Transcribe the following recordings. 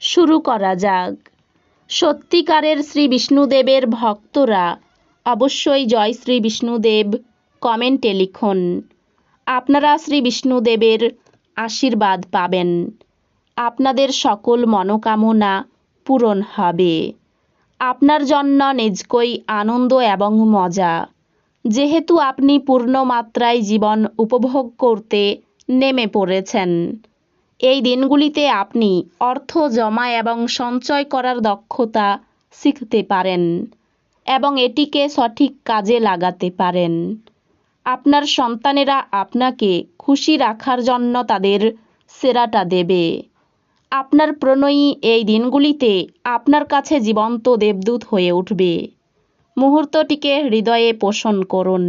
শুরু করা যাক। সত্যিকারের শ্রী বিষ্ণুদেবের ভক্তরা অবশ্যই জয় শ্রী বিষ্ণুদেব কমেন্টে লিখুন। আপনারা শ্রী বিষ্ণুদেবের আশীর্বাদ পাবেন। আপনাদের সকল মনোকামনা পূরণ হবে। আপনার জন্য নিজকই আনন্দ এবং মজা। যেহেতু আপনি পূর্ণ মাত্রায় জীবন উপভোগ করতে নেমে পড়েছেন এই দিনগুলিতে আপনি অর্থ জমা এবং সঞ্চয় করার দক্ষতা শিখতে পারেন এবং এটিকে সঠিক কাজে লাগাতে পারেন। আপনার সন্তানেরা আপনাকে খুশি রাখার জন্য তাদের সেরাটা দেবে। আপনার প্রণয়ী এই দিনগুলিতে আপনার কাছে জীবন্ত দেবদূত হয়ে উঠবে। মুহূর্তটিকে হৃদয়ে পোষণ করুন।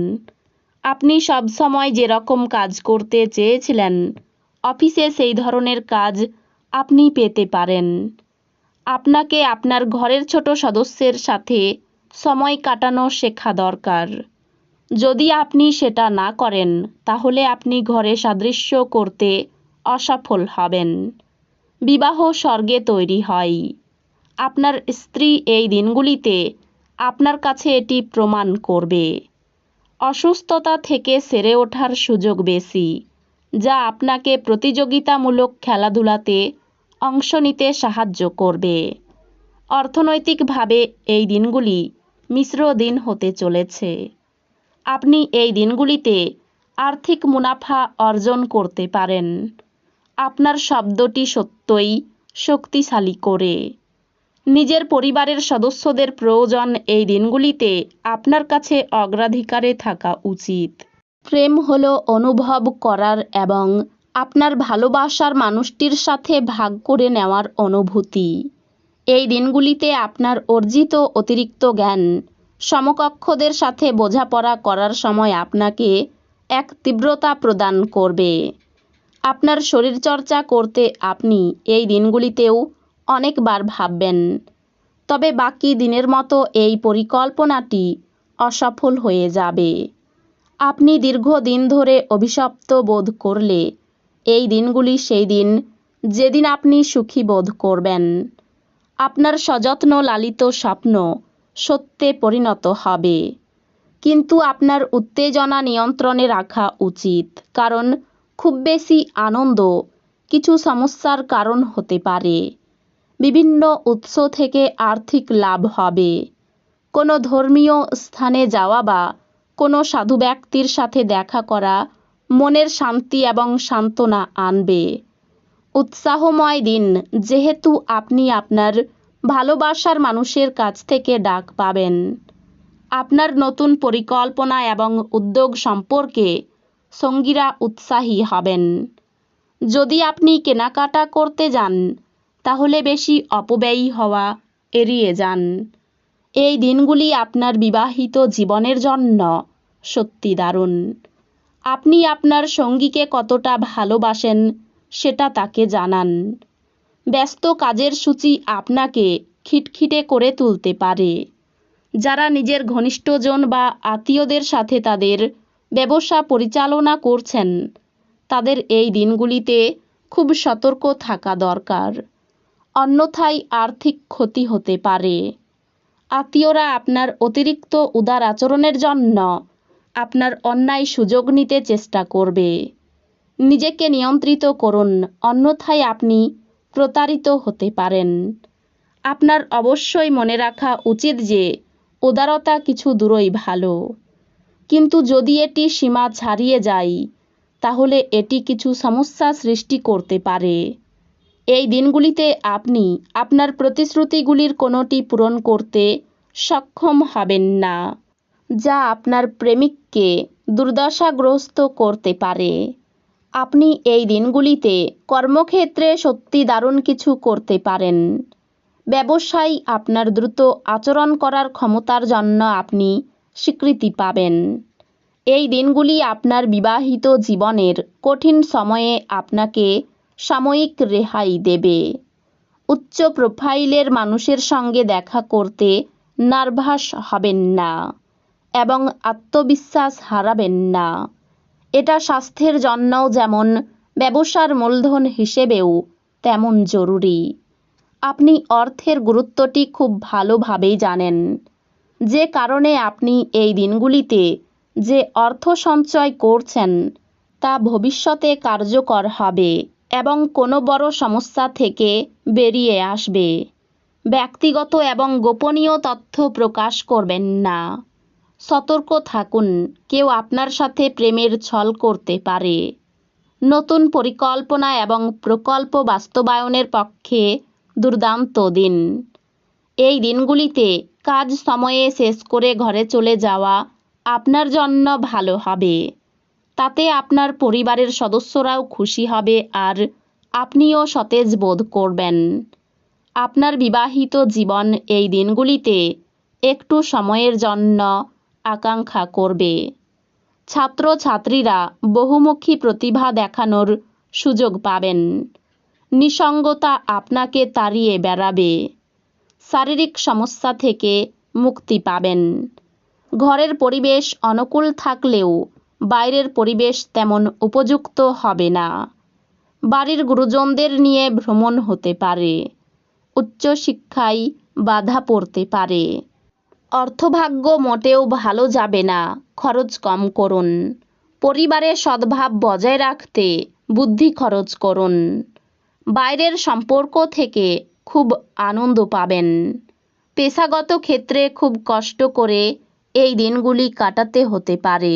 আপনি সবসময় যেরকম কাজ করতে চেয়েছিলেন অফিসে সেই ধরনের কাজ আপনি পেতে পারেন। আপনাকে আপনার ঘরের ছোট সদস্যের সাথে সময় কাটানো শেখা দরকার। যদি আপনি সেটা না করেন, তাহলে আপনি ঘরে সাদৃশ্য করতে অসফল হবেন। বিবাহ স্বর্গে তৈরি হয়। আপনার স্ত্রী এই দিনগুলিতে আপনার কাছে এটি প্রমাণ করবে। অসুস্থতা থেকে সেরে ওঠার সুযোগ বেশি। যা আপনাকে প্রতিযোগিতামূলক খেলাধুলাতে অংশ নিতে সাহায্য করবে। অর্থনৈতিকভাবে এই দিনগুলি মিশ্র দিন হতে চলেছে। আপনি এই দিনগুলিতে আর্থিক মুনাফা অর্জন করতে পারেন। আপনার শব্দটি সত্যই শক্তিশালী করে। নিজের পরিবারের সদস্যদের প্রয়োজন এই দিনগুলিতে আপনার কাছে অগ্রাধিকারে থাকা উচিত। প্রেম হলো অনুভব করার এবং আপনার ভালোবাসার মানুষটির সাথে ভাগ করে নেওয়ার অনুভূতি। এই দিনগুলিতে আপনার অর্জিত অতিরিক্ত জ্ঞান, সমকক্ষদের সাথে বোঝাপড়া করার সময় আপনাকে এক তীব্রতা প্রদান করবে। আপনার শরীরচর্চা করতে আপনি এই দিনগুলিতেও অনেকবার ভাববেন। তবে বাকি দিনের মতো এই পরিকল্পনাটি অসফল হয়ে যাবে। আপনি দীর্ঘদিন ধরে অভিশপ্ত বোধ করলে, এই দিনগুলি সেই দিন যেদিন আপনি সুখী বোধ করবেন। আপনার সযত্ন লালিত স্বপ্ন সত্যে পরিণত হবে। কিন্তু আপনার উত্তেজনা নিয়ন্ত্রণে রাখা উচিত, কারণ খুব বেশি আনন্দ কিছু সমস্যার কারণ হতে পারে। বিভিন্ন উৎস থেকে আর্থিক লাভ হবে। কোনো ধর্মীয় স্থানে যাওয়া বা কোনো সাধু ব্যক্তির সাথে দেখা করা মনের শান্তি এবং সান্ত্বনা আনবে। উৎসাহময় দিন, যেহেতু আপনি আপনার ভালোবাসার মানুষের কাছ থেকে ডাক পাবেন। আপনার নতুন পরিকল্পনা এবং উদ্যোগ সম্পর্কে সঙ্গীরা উৎসাহী হবেন। যদি আপনি কেনাকাটা করতে যান, তাহলে বেশি অপব্যয়ী হওয়া এড়িয়ে যান। এই দিনগুলি আপনার বিবাহিত জীবনের জন্য সত্যি দারুণ। আপনি আপনার সঙ্গীকে কতটা ভালোবাসেন সেটা তাকে জানান। ব্যস্ত কাজের সূচি আপনাকে খিটখিটে করে তুলতে পারে। যারা নিজের ঘনিষ্ঠজন বা আত্মীয়দের সাথে তাদের ব্যবসা পরিচালনা করছেন, তাদের এই দিনগুলিতে খুব সতর্ক থাকা দরকার। অন্যথায় আর্থিক ক্ষতি হতে পারে। আত্মীয়রা আপনার অতিরিক্ত উদার আচরণের জন্য আপনার অন্যায় সুযোগ নিতে চেষ্টা করবে। নিজেকে নিয়ন্ত্রিত করুন, অন্যথায় আপনি প্রতারিত হতে পারেন। আপনার অবশ্যই মনে রাখা উচিত যে উদারতা কিছু দূরই ভালো। কিন্তু যদি এটি সীমা ছাড়িয়ে যায়, তাহলে এটি কিছু সমস্যা সৃষ্টি করতে পারে। এই দিনগুলিতে আপনি আপনার প্রতিশ্রুতিগুলির কোনোটি পূরণ করতে সক্ষম হবেন না, যা আপনার প্রেমিককে দুর্দশাগ্রস্ত করতে পারে। আপনি এই দিনগুলিতে কর্মক্ষেত্রে সত্যি দারুণ কিছু করতে পারেন। ব্যবসায় আপনার দ্রুত আচরণ করার ক্ষমতার জন্য আপনি স্বীকৃতি পাবেন। এই দিনগুলি আপনার বিবাহিত জীবনের কঠিন সময়ে আপনাকে সাময়িক রেহাই দেবে। উচ্চ প্রোফাইলের মানুষের সঙ্গে দেখা করতে নার্ভাস হবেন না এবং আত্মবিশ্বাস হারাবেন না। এটা স্বাস্থ্যের জন্যও যেমন, ব্যবসার মূলধন হিসেবেও তেমন জরুরি। আপনি অর্থের গুরুত্বটি খুব ভালোভাবেই জানেন। যে কারণে আপনি এই দিনগুলিতে যে অর্থ সঞ্চয় করছেন, তা ভবিষ্যতে কার্যকর হবে। এবং কোনো বড় সমস্যা থেকে বেরিয়ে আসবে। ব্যক্তিগত এবং গোপনীয় তথ্য প্রকাশ করবেন না। সতর্ক থাকুন, কেউ আপনার সাথে প্রেমের ছল করতে পারে। নতুন পরিকল্পনা এবং প্রকল্প বাস্তবায়নের পক্ষে দুর্দান্ত দিন। এই দিনগুলিতে কাজ সময়ে শেষ করে ঘরে চলে যাওয়া আপনার জন্য ভালো হবে। তাতে আপনার পরিবারের সদস্যরাও খুশি হবে আর আপনিও সতেজ বোধ করবেন। আপনার বিবাহিত জীবন এই দিনগুলিতে একটু সময়ের জন্য আকাঙ্ক্ষা করবে। ছাত্রছাত্রীরা বহুমুখী প্রতিভা দেখানোর সুযোগ পাবেন। নিসঙ্গতা আপনাকে তাড়িয়ে বেড়াবে। শারীরিক সমস্যা থেকে মুক্তি পাবেন। ঘরের পরিবেশ অনুকূল থাকলেও বাইরের পরিবেশ তেমন উপযুক্ত হবে না। বাড়ির গুরুজনদের নিয়ে ভ্রমণ হতে পারে। উচ্চশিক্ষায় বাধা পড়তে পারে। অর্থভাগ্য মোটেও ভালো যাবে না, খরচ কম করুন। পরিবারে সদ্ভাব বজায় রাখতে বুদ্ধি খরচ করুন। বাইরের সম্পর্ক থেকে খুব আনন্দ পাবেন। পেশাগত ক্ষেত্রে খুব কষ্ট করে এই দিনগুলি কাটাতে হতে পারে।